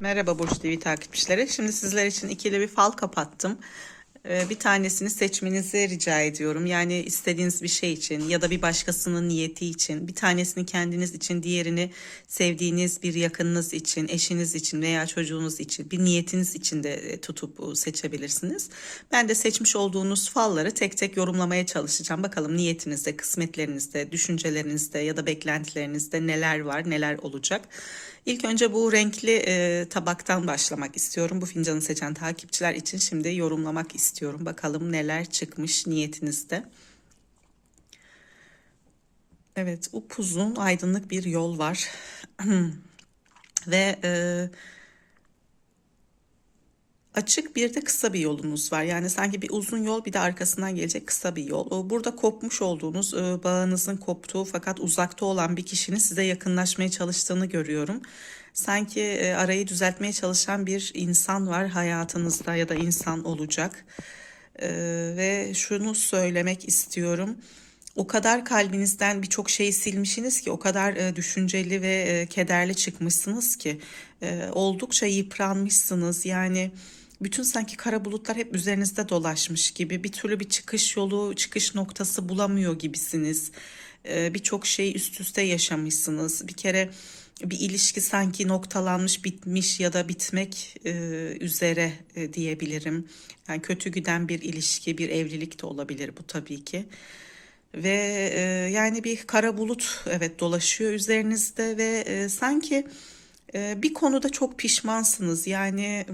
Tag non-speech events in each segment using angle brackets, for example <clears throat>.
Merhaba Burç TV takipçileri. Şimdi sizler için ikili bir fal kapattım. Ee, Bir tanesini seçmenizi rica ediyorum. Yani istediğiniz bir şey için ya da bir başkasının niyeti için. Bir tanesini kendiniz için, diğerini sevdiğiniz bir yakınınız için, eşiniz için veya çocuğunuz için, bir niyetiniz için de e, tutup e, seçebilirsiniz. Ben de seçmiş olduğunuz falları tek tek yorumlamaya çalışacağım. Bakalım niyetinizde, kısmetlerinizde, düşüncelerinizde ya da beklentilerinizde neler var, neler olacak. İlk önce bu renkli e, tabaktan başlamak istiyorum. Bu fincanı seçen takipçiler için şimdi yorumlamak istiyorum. Bakalım neler çıkmış niyetinizde. Evet, upuzun aydınlık bir yol var. <clears throat> Ve e, açık bir de kısa bir yolunuz var. Yani sanki bir uzun yol bir de arkasından gelecek kısa bir yol. Burada kopmuş olduğunuz e, bağınızın koptuğu fakat uzakta olan bir kişinin size yakınlaşmaya çalıştığını görüyorum. Sanki e, arayı düzeltmeye çalışan bir insan var hayatınızda ya da insan olacak. E, Ve şunu söylemek istiyorum. O kadar kalbinizden birçok şeyi silmişsiniz ki, o kadar düşünceli ve kederli çıkmışsınız ki, oldukça yıpranmışsınız. Yani bütün sanki kara bulutlar hep üzerinizde dolaşmış gibi, bir türlü bir çıkış yolu, çıkış noktası bulamıyor gibisiniz. E, birçok şeyi üst üste yaşamışsınız. Bir kere bir ilişki sanki noktalanmış, bitmiş ya da bitmek e, üzere e, diyebilirim. Yani kötü giden bir ilişki, bir evlilik de olabilir bu tabii ki. Ve e, yani bir kara bulut evet dolaşıyor üzerinizde ve e, sanki e, bir konuda çok pişmansınız. Yani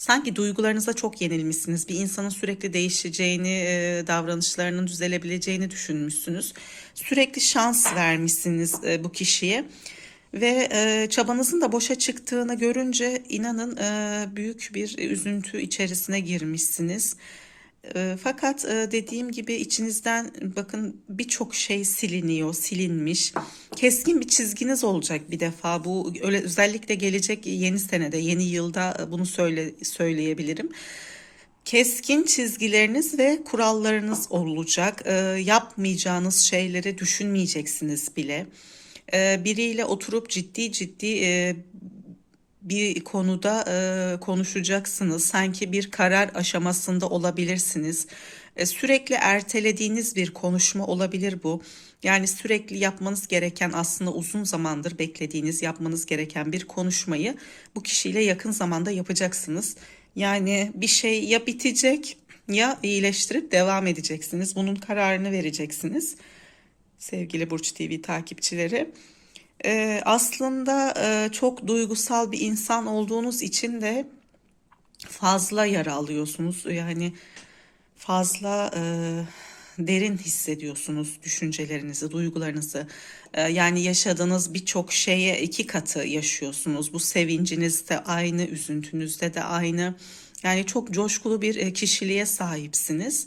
sanki duygularınıza çok yenilmişsiniz. Bir insanın sürekli değişeceğini, e, davranışlarının düzelebileceğini düşünmüşsünüz. Sürekli şans vermişsiniz e, bu kişiye. Ve e, çabanızın da boşa çıktığını görünce inanın büyük bir üzüntü içerisine girmişsiniz. E, Fakat e, dediğim gibi içinizden bakın birçok şey siliniyor, silinmiş. Keskin bir çizginiz olacak bir defa. Bu öyle özellikle gelecek yeni senede, yeni yılda e, bunu söyle söyleyebilirim. Keskin çizgileriniz ve kurallarınız olacak. E, yapmayacağınız şeyleri düşünmeyeceksiniz bile. E, biriyle oturup ciddi ciddi e, bir konuda e, konuşacaksınız. Sanki bir karar aşamasında olabilirsiniz. E, sürekli ertelediğiniz bir konuşma olabilir bu. Yani sürekli yapmanız gereken aslında uzun zamandır beklediğiniz yapmanız gereken bir konuşmayı bu kişiyle yakın zamanda yapacaksınız. Yani bir şey ya bitecek ya iyileştirip devam edeceksiniz. Bunun kararını vereceksiniz. Sevgili Burç TV takipçileri. Ee, aslında e, çok duygusal bir insan olduğunuz için de fazla yara alıyorsunuz. Yani fazla e, derin hissediyorsunuz düşüncelerinizi, duygularınızı. E, yani yaşadığınız birçok şeye iki katı yaşıyorsunuz. Bu sevinciniz de aynı, üzüntünüzde de aynı. Yani çok coşkulu bir e, kişiliğe sahipsiniz.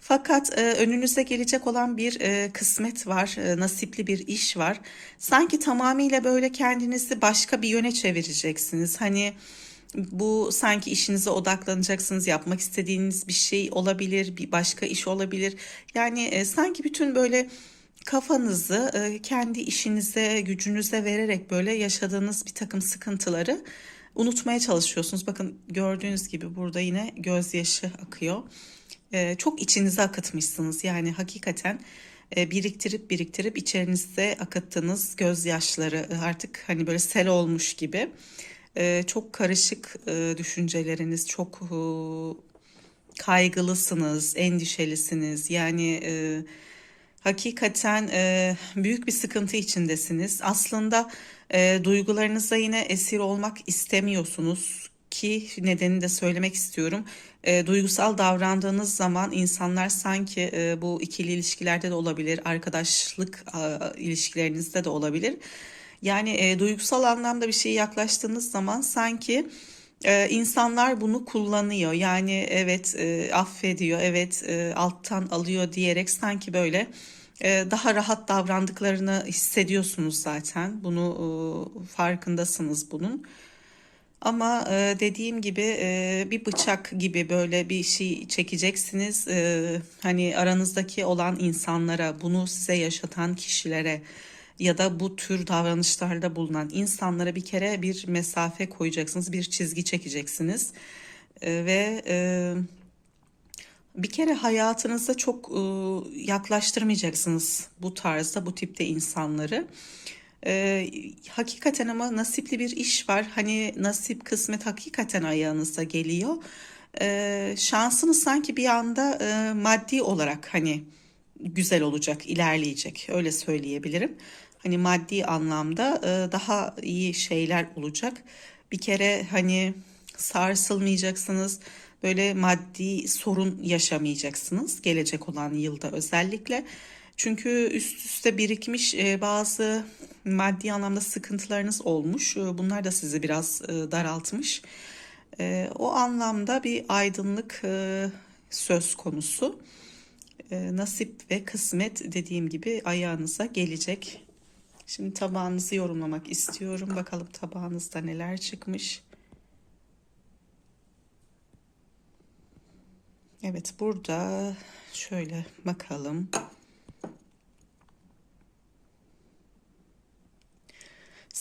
Fakat e, önünüze gelecek olan bir e, kısmet var, e, nasipli bir iş var. Sanki tamamıyla böyle kendinizi başka bir yöne çevireceksiniz. Hani bu sanki işinize odaklanacaksınız, yapmak istediğiniz bir şey olabilir, bir başka iş olabilir. Yani e, sanki bütün böyle kafanızı e, kendi işinize, gücünüze vererek böyle yaşadığınız bir takım sıkıntıları unutmaya çalışıyorsunuz. Bakın gördüğünüz gibi burada yine gözyaşı akıyor. E, çok içinize akıtmışsınız. Yani hakikaten e, biriktirip biriktirip içerinizde akıttığınız gözyaşları artık hani böyle sel olmuş gibi. E, çok karışık e, düşünceleriniz, çok e, kaygılısınız, endişelisiniz. Yani e, hakikaten e, büyük bir sıkıntı içindesiniz. Aslında e, duygularınıza yine esir olmak istemiyorsunuz ki nedenini de söylemek istiyorum. E, duygusal davrandığınız zaman insanlar sanki e, bu ikili ilişkilerde de olabilir, arkadaşlık e, ilişkilerinizde de olabilir. Yani e, duygusal anlamda bir şeye yaklaştığınız zaman sanki e, insanlar bunu kullanıyor. Yani evet e, affediyor, evet e, alttan alıyor diyerek sanki böyle e, daha rahat davrandıklarını hissediyorsunuz zaten. Bunu farkındasınız bunun. Ama e, dediğim gibi e, bir bıçak gibi böyle bir şey çekeceksiniz. E, hani aranızdaki olan insanlara, bunu size yaşatan kişilere ya da bu tür davranışlarda bulunan insanlara bir kere bir mesafe koyacaksınız, bir çizgi çekeceksiniz E, ve e, bir kere hayatınıza çok e, yaklaştırmayacaksınız bu tarzda, bu tipte insanları. E, hakikaten ama nasipli bir iş var. Hani nasip kısmet hakikaten ayağınıza geliyor. E, şansınız sanki bir anda e, maddi olarak hani güzel olacak, ilerleyecek. Öyle söyleyebilirim. Hani maddi anlamda e, daha iyi şeyler olacak. Bir kere hani sarsılmayacaksınız. Böyle maddi sorun yaşamayacaksınız gelecek olan yılda özellikle. Çünkü üst üste birikmiş e, bazı maddi anlamda sıkıntılarınız olmuş. E, Bunlar da sizi biraz e, daraltmış. O anlamda bir aydınlık söz konusu. Nasip ve kısmet dediğim gibi ayağınıza gelecek. Şimdi tabağınızı yorumlamak istiyorum. Bakalım tabağınızda neler çıkmış. Evet burada şöyle bakalım.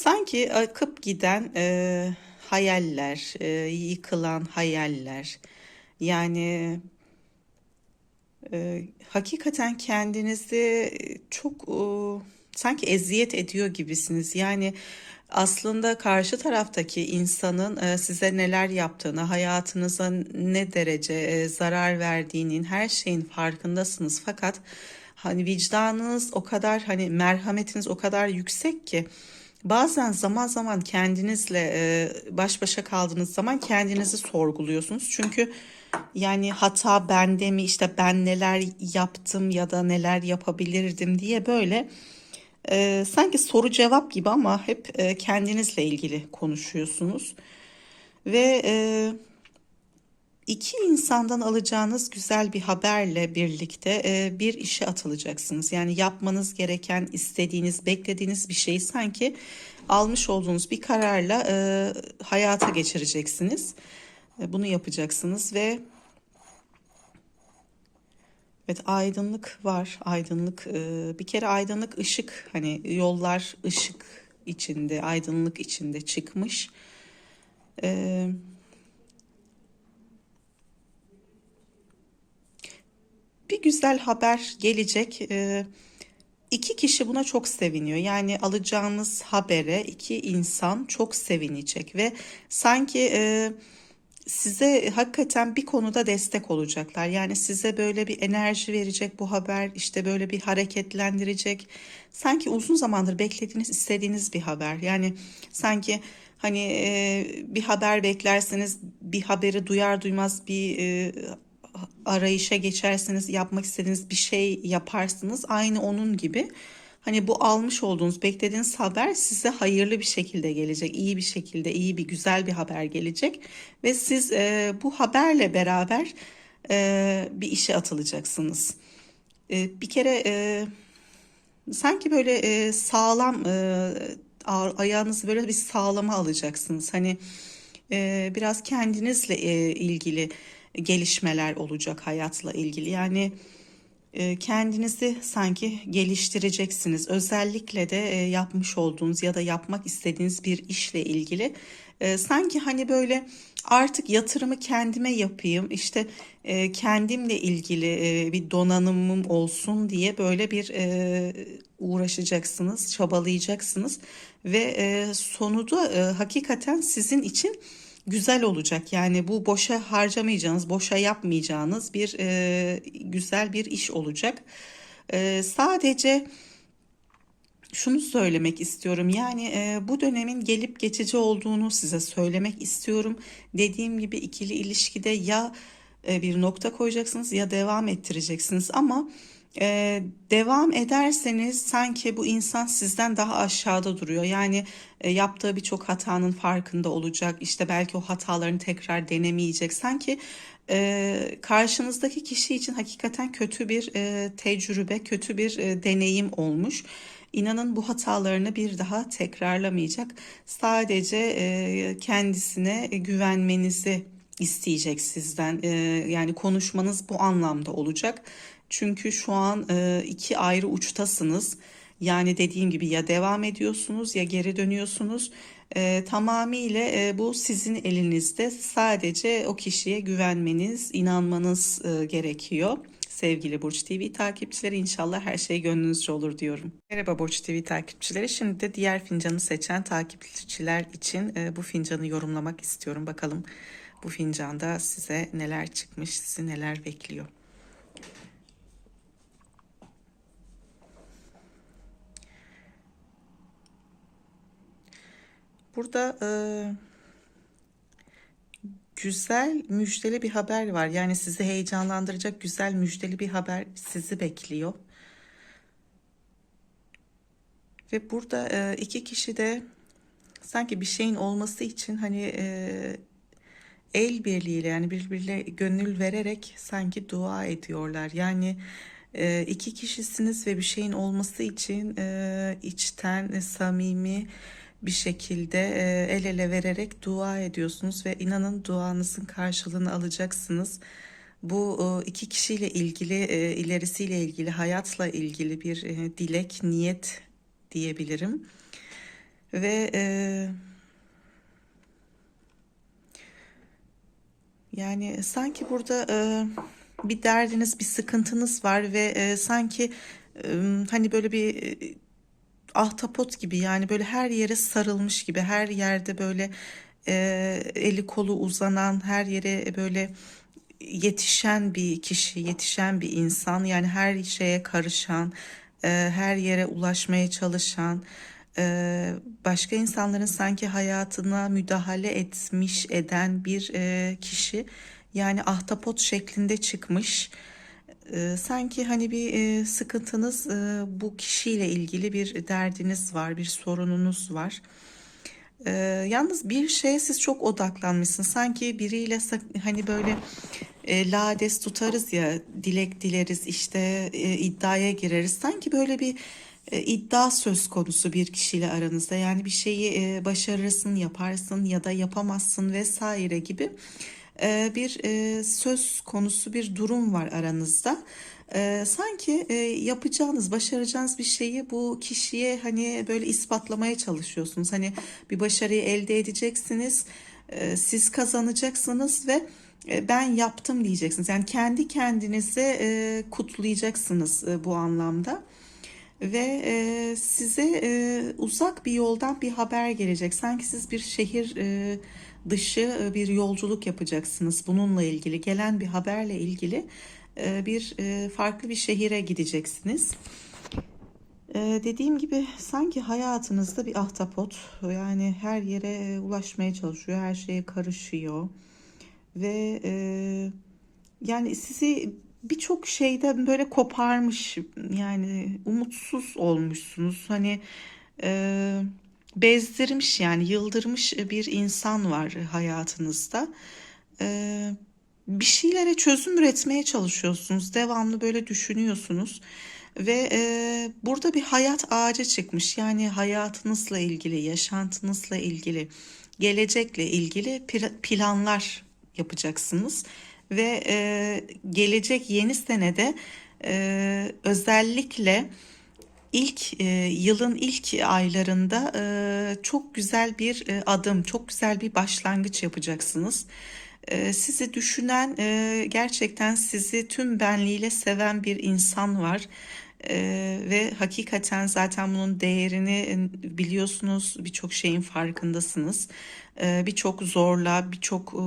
Sanki akıp giden e, hayaller, e, yıkılan hayaller. Yani e, hakikaten kendinizi çok e, sanki eziyet ediyor gibisiniz. Yani aslında karşı taraftaki insanın e, size neler yaptığını, hayatınıza ne derece e, zarar verdiğinin her şeyin farkındasınız. Fakat hani vicdanınız o kadar hani merhametiniz o kadar yüksek ki bazen zaman zaman kendinizle e, baş başa kaldığınız zaman kendinizi sorguluyorsunuz. Çünkü yani hata bende mi işte ben neler yaptım ya da neler yapabilirdim diye böyle e, sanki soru cevap gibi ama hep e, kendinizle ilgili konuşuyorsunuz. Ve e, iki insandan alacağınız güzel bir haberle birlikte e, bir işe atılacaksınız. Yani yapmanız gereken, istediğiniz, beklediğiniz bir şeyi sanki almış olduğunuz bir kararla e, hayata geçireceksiniz. E, bunu yapacaksınız ve Evet aydınlık var. Aydınlık bir kere aydınlık ışık hani yollar ışık içinde, aydınlık içinde çıkmış. Bir güzel haber gelecek. E, iki kişi buna çok seviniyor. Yani alacağınız habere iki insan çok sevinecek ve sanki e, size hakikaten bir konuda destek olacaklar. Yani size böyle bir enerji verecek bu haber, işte böyle bir hareketlendirecek. Sanki uzun zamandır beklediğiniz, istediğiniz bir haber. Yani sanki hani e, bir haber beklersiniz, bir haberi duyar duymaz bir e, arayışa geçersiniz, yapmak istediğiniz bir şey yaparsınız. Aynı onun gibi. Hani bu almış olduğunuz, beklediğiniz haber size hayırlı bir şekilde gelecek, iyi bir şekilde, iyi bir güzel bir haber gelecek ve siz e, bu haberle beraber e, bir işe atılacaksınız. E, bir kere e, sanki böyle e, sağlam e, ayağınızı böyle bir sağlama alacaksınız. Hani e, biraz kendinizle e, ilgili gelişmeler olacak hayatla ilgili. Yani e, kendinizi sanki geliştireceksiniz. Özellikle de e, yapmış olduğunuz ya da yapmak istediğiniz bir işle ilgili e, sanki hani böyle artık yatırımı kendime yapayım işte kendimle ilgili bir donanımım olsun diye böyle bir uğraşacaksınız, çabalayacaksınız ve sonu da hakikaten sizin için güzel olacak. Yani bu boşa harcamayacağınız, boşa yapmayacağınız bir e, güzel bir iş olacak. E, sadece şunu söylemek istiyorum. Yani e, bu dönemin gelip geçici olduğunu size söylemek istiyorum. Dediğim gibi ikili ilişkide ya e, bir nokta koyacaksınız ya devam ettireceksiniz ama e, devam ederseniz sanki bu insan sizden daha aşağıda duruyor. Yani e, yaptığı birçok hatanın farkında olacak. İşte belki o hatalarını tekrar denemeyecek. Sanki e, karşınızdaki kişi için hakikaten kötü bir e, tecrübe, kötü bir e, deneyim olmuş. İnanın bu hatalarını bir daha tekrarlamayacak. Sadece e, kendisine güvenmenizi isteyecek sizden. E, yani konuşmanız bu anlamda olacak. Çünkü şu an e, iki ayrı uçtasınız. Yani dediğim gibi ya devam ediyorsunuz ya geri dönüyorsunuz. E, tamamıyla e, bu sizin elinizde. Sadece o kişiye güvenmeniz, inanmanız e, gerekiyor. Sevgili Burç TV takipçileri inşallah her şey gönlünüzce olur diyorum. Merhaba Burç TV takipçileri. Şimdi de diğer fincanı seçen takipçiler için e, bu fincanı yorumlamak istiyorum. Bakalım bu fincanda size neler çıkmış, sizi neler bekliyor. Burada e, güzel müjdeli bir haber var. Yani sizi heyecanlandıracak güzel müjdeli bir haber sizi bekliyor. Ve burada e, iki kişi de sanki bir şeyin olması için hani e, el birliğiyle yani birbirine gönül vererek sanki dua ediyorlar. Yani e, iki kişisiniz ve bir şeyin olması için e, içten e, samimi bir şekilde e, el ele vererek dua ediyorsunuz ve inanın duanızın karşılığını alacaksınız. Bu e, iki kişiyle ilgili, e, ilerisiyle ilgili, hayatla ilgili bir e, dilek, niyet diyebilirim. Ve e, yani sanki burada e, bir derdiniz, bir sıkıntınız var ve e, sanki e, hani böyle bir e, ahtapot gibi yani böyle her yere sarılmış gibi her yerde böyle e, eli kolu uzanan her yere böyle yetişen bir kişi yetişen bir insan yani her şeye karışan e, her yere ulaşmaya çalışan e, başka insanların sanki hayatına müdahale etmiş eden bir e, kişi yani ahtapot şeklinde çıkmış. Ee, sanki hani bir e, sıkıntınız e, bu kişiyle ilgili bir derdiniz var, bir sorununuz var. E, yalnız bir şeye siz çok odaklanmışsınız. Sanki biriyle hani böyle e, lades tutarız ya, dilek dileriz, işte e, iddiaya gireriz. Sanki böyle bir e, iddia söz konusu bir kişiyle aranızda. Yani bir şeyi e, başarırsın, yaparsın ya da yapamazsın vesaire gibi e, bir e, söz konusu bir durum var aranızda. E, sanki yapacağınız, başaracağınız bir şeyi bu kişiye hani böyle ispatlamaya çalışıyorsunuz. Hani bir başarıyı elde edeceksiniz, siz kazanacaksınız ve ben yaptım diyeceksiniz. Yani kendi kendinize kutlayacaksınız bu anlamda ve e, size e, uzak bir yoldan bir haber gelecek. Sanki siz bir şehir e, dışı e, bir yolculuk yapacaksınız. Bununla ilgili gelen bir haberle ilgili e, bir e, farklı bir şehire gideceksiniz. Dediğim gibi sanki hayatınızda bir ahtapot yani her yere ulaşmaya çalışıyor, her şeye karışıyor ve yani sizi birçok şeyden böyle koparmış yani umutsuz olmuşsunuz hani e, bezdirmiş yani yıldırmış bir insan var hayatınızda. Ee, bir şeylere çözüm üretmeye çalışıyorsunuz. Devamlı böyle düşünüyorsunuz. Ve e, burada bir hayat ağacı çıkmış. Yani hayatınızla ilgili, yaşantınızla ilgili, gelecekle ilgili planlar yapacaksınız. Ve e, gelecek yeni senede e, özellikle ilk e, yılın ilk aylarında e, çok güzel bir e, adım, çok güzel bir başlangıç yapacaksınız. E, sizi düşünen, e, gerçekten sizi tüm benliğiyle seven bir insan var. Ee, ve hakikaten zaten bunun değerini e, biliyorsunuz birçok şeyin farkındasınız ee, birçok zorla birçok e,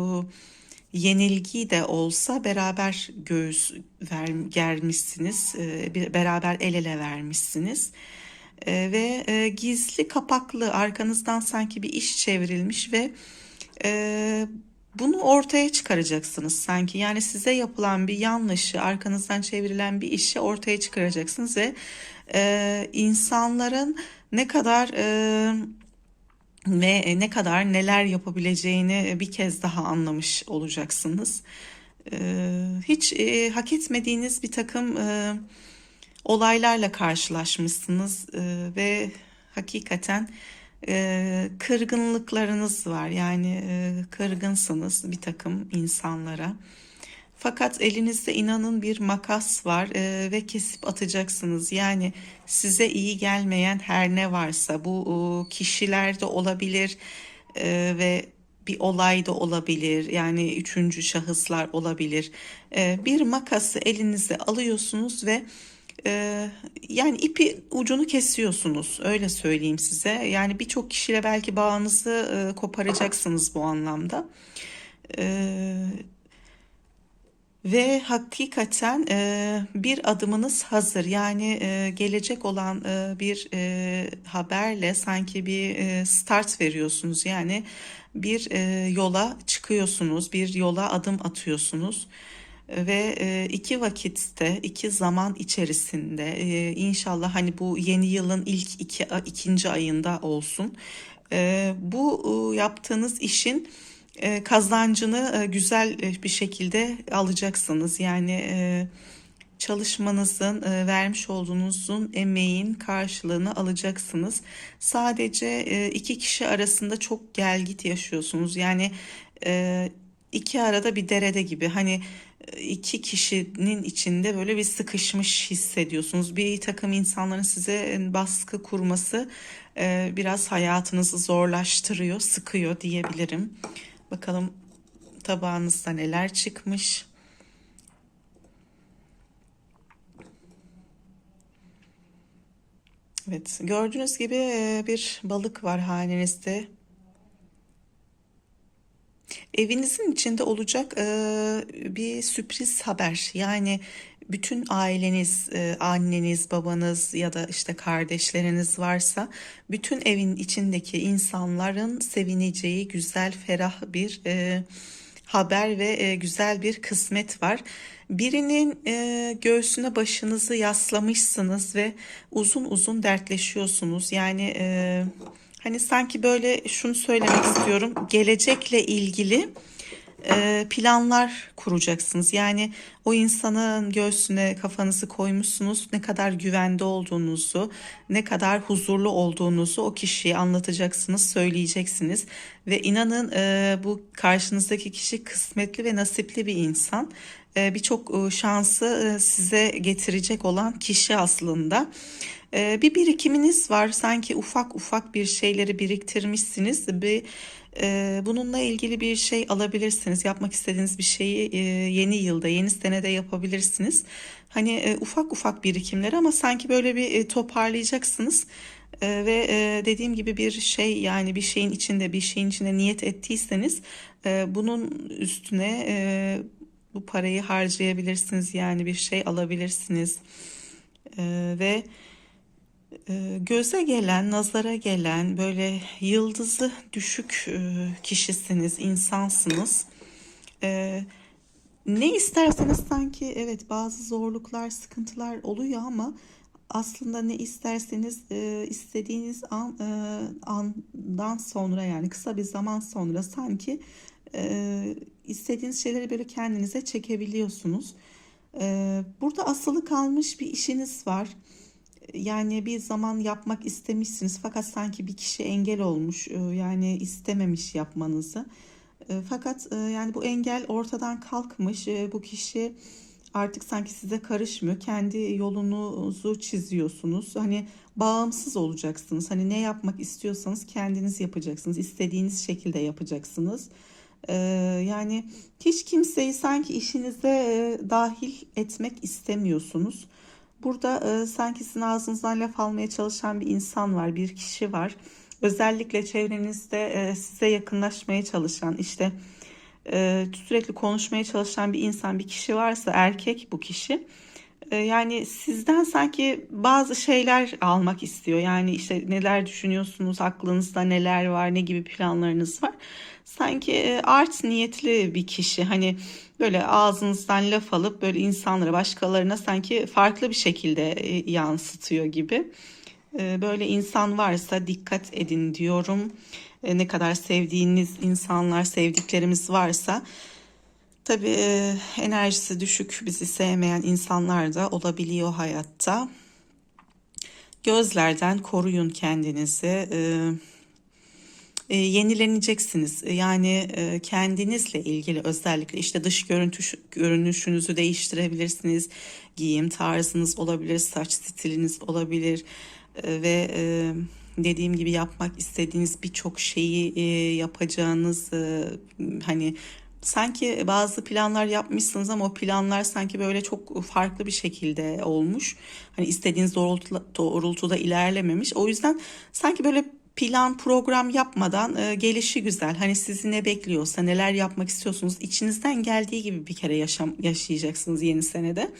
yenilgi de olsa beraber göğüs ver, germişsiniz, e, beraber el ele vermişsiniz. E, ve e, gizli kapaklı arkanızdan sanki bir iş çevrilmiş ve bunu ortaya çıkaracaksınız sanki. Yani size yapılan bir yanlışı, arkanızdan çevrilen bir işi ortaya çıkaracaksınız ve insanların ne kadar ve e, ne kadar neler yapabileceğini e, bir kez daha anlamış olacaksınız. E, hiç hak etmediğiniz bir takım olaylarla karşılaşmışsınız ve hakikaten kırgınlıklarınız var. Yani kırgınsınız bir takım insanlara. Fakat elinizde inanın bir makas var e, ve kesip atacaksınız. Yani size iyi gelmeyen her ne varsa bu e, kişilerde olabilir e, ve bir olay da olabilir. Yani üçüncü şahıslar olabilir. E, bir makası elinize alıyorsunuz ve ee, yani ipi ucunu kesiyorsunuz öyle söyleyeyim size. Yani birçok kişiyle belki bağınızı e, koparacaksınız bu anlamda. Ee, ve hakikaten e, bir adımınız hazır. Yani e, gelecek olan e, bir e, haberle sanki bir e, start veriyorsunuz. Yani bir e, yola çıkıyorsunuz, bir yola adım atıyorsunuz ve e, iki vakitte iki zaman içerisinde e, inşallah hani bu yeni yılın ilk iki ikinci ayında olsun e, bu yaptığınız işin kazancını güzel bir şekilde alacaksınız yani çalışmanızın vermiş olduğunuzun emeğin karşılığını alacaksınız sadece iki kişi arasında çok gel git yaşıyorsunuz yani iki arada bir derede gibi hani iki kişinin içinde böyle bir sıkışmış hissediyorsunuz. Bir takım insanların size baskı kurması e, biraz hayatınızı zorlaştırıyor, sıkıyor diyebilirim. Bakalım tabağınızda neler çıkmış. Evet, gördüğünüz gibi e, bir balık var hanenizde. Evinizin içinde olacak e, bir sürpriz haber. Yani bütün aileniz, e, anneniz, babanız ya da işte kardeşleriniz varsa bütün evin içindeki insanların sevineceği güzel, ferah bir e, haber ve e, güzel bir kısmet var. Birinin e, göğsüne başınızı yaslamışsınız ve uzun uzun dertleşiyorsunuz. Yani e, Hani sanki böyle şunu söylemek istiyorum. Gelecekle ilgili planlar kuracaksınız. Yani o insanın göğsüne kafanızı koymuşsunuz. Ne kadar güvende olduğunuzu, ne kadar huzurlu olduğunuzu o kişiye anlatacaksınız, söyleyeceksiniz. Ve inanın e, bu karşınızdaki kişi kısmetli ve nasipli bir insan. E, Birçok şansı size getirecek olan kişi aslında. Bir birikiminiz var sanki ufak ufak bir şeyleri biriktirmişsiniz. Bir bununla ilgili bir şey alabilirsiniz. Yapmak istediğiniz bir şeyi yeni yılda, yeni senede yapabilirsiniz. Hani ufak ufak birikimler ama sanki böyle bir toparlayacaksınız. ve dediğim gibi bir şey yani bir şeyin içinde bir şeyin içinde niyet ettiyseniz bunun üstüne bu parayı harcayabilirsiniz yani bir şey alabilirsiniz ve göze gelen, nazara gelen böyle yıldızı düşük e, kişisiniz, insansınız. Ee, ne isterseniz sanki evet bazı zorluklar, sıkıntılar oluyor ama aslında ne isterseniz e, istediğiniz an e, andan sonra yani kısa bir zaman sonra sanki istediğiniz şeyleri böyle kendinize çekebiliyorsunuz. Burada asılı kalmış bir işiniz var yani bir zaman yapmak istemişsiniz fakat sanki bir kişi engel olmuş e, yani istememiş yapmanızı. E, fakat e, yani bu engel ortadan kalkmış bu kişi artık sanki size karışmıyor. Kendi yolunuzu çiziyorsunuz. Hani bağımsız olacaksınız. Hani ne yapmak istiyorsanız kendiniz yapacaksınız. İstediğiniz şekilde yapacaksınız. Yani hiç kimseyi sanki işinize dahil etmek istemiyorsunuz. Burada e, sanki sizin ağzınızdan laf almaya çalışan bir insan var, bir kişi var. Özellikle çevrenizde e, size yakınlaşmaya çalışan, işte e, sürekli konuşmaya çalışan bir insan, bir kişi varsa erkek bu kişi. E, yani sizden sanki bazı şeyler almak istiyor. Yani işte neler düşünüyorsunuz, aklınızda neler var, ne gibi planlarınız var. Sanki e, art niyetli bir kişi. Hani böyle ağzınızdan laf alıp böyle insanlara, başkalarına sanki farklı bir şekilde e, yansıtıyor gibi. E, böyle insan varsa dikkat edin diyorum. Ne kadar sevdiğiniz insanlar, sevdiklerimiz varsa Tabii enerjisi düşük, bizi sevmeyen insanlar da olabiliyor hayatta. Gözlerden koruyun kendinizi. E, yenileneceksiniz. E, Yani e, kendinizle ilgili özellikle işte dış görüntü, görünüşünüzü değiştirebilirsiniz. Giyim tarzınız olabilir, saç stiliniz olabilir E, ve e, dediğim gibi yapmak istediğiniz birçok şeyi e, yapacağınız e, hani sanki bazı planlar yapmışsınız ama o planlar sanki böyle çok farklı bir şekilde olmuş. Hani istediğiniz doğrultuda, doğrultuda ilerlememiş. O yüzden sanki böyle plan program yapmadan e, gelişi güzel. Hani sizi ne bekliyorsa, neler yapmak istiyorsunuz, içinizden geldiği gibi bir kere yaşam yaşayacaksınız yeni senede.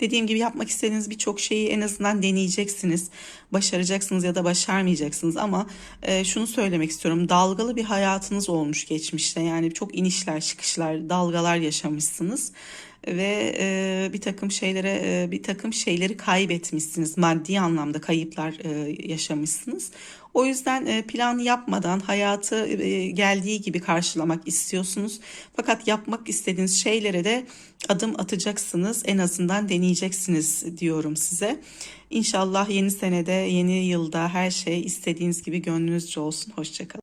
Dediğim gibi yapmak istediğiniz birçok şeyi en azından deneyeceksiniz. Başaracaksınız ya da başarmayacaksınız ama e, şunu söylemek istiyorum. Dalgalı bir hayatınız olmuş geçmişte. Yani çok inişler, çıkışlar, dalgalar yaşamışsınız ve e, bir takım şeylere e, bir takım şeyleri kaybetmişsiniz. Maddi anlamda kayıplar e, yaşamışsınız. O yüzden e, plan yapmadan hayatı e, geldiği gibi karşılamak istiyorsunuz. Fakat yapmak istediğiniz şeylere de adım atacaksınız. En azından deneyeceksiniz diyorum size. İnşallah yeni senede, yeni yılda her şey istediğiniz gibi gönlünüzce olsun. Hoşça kalın.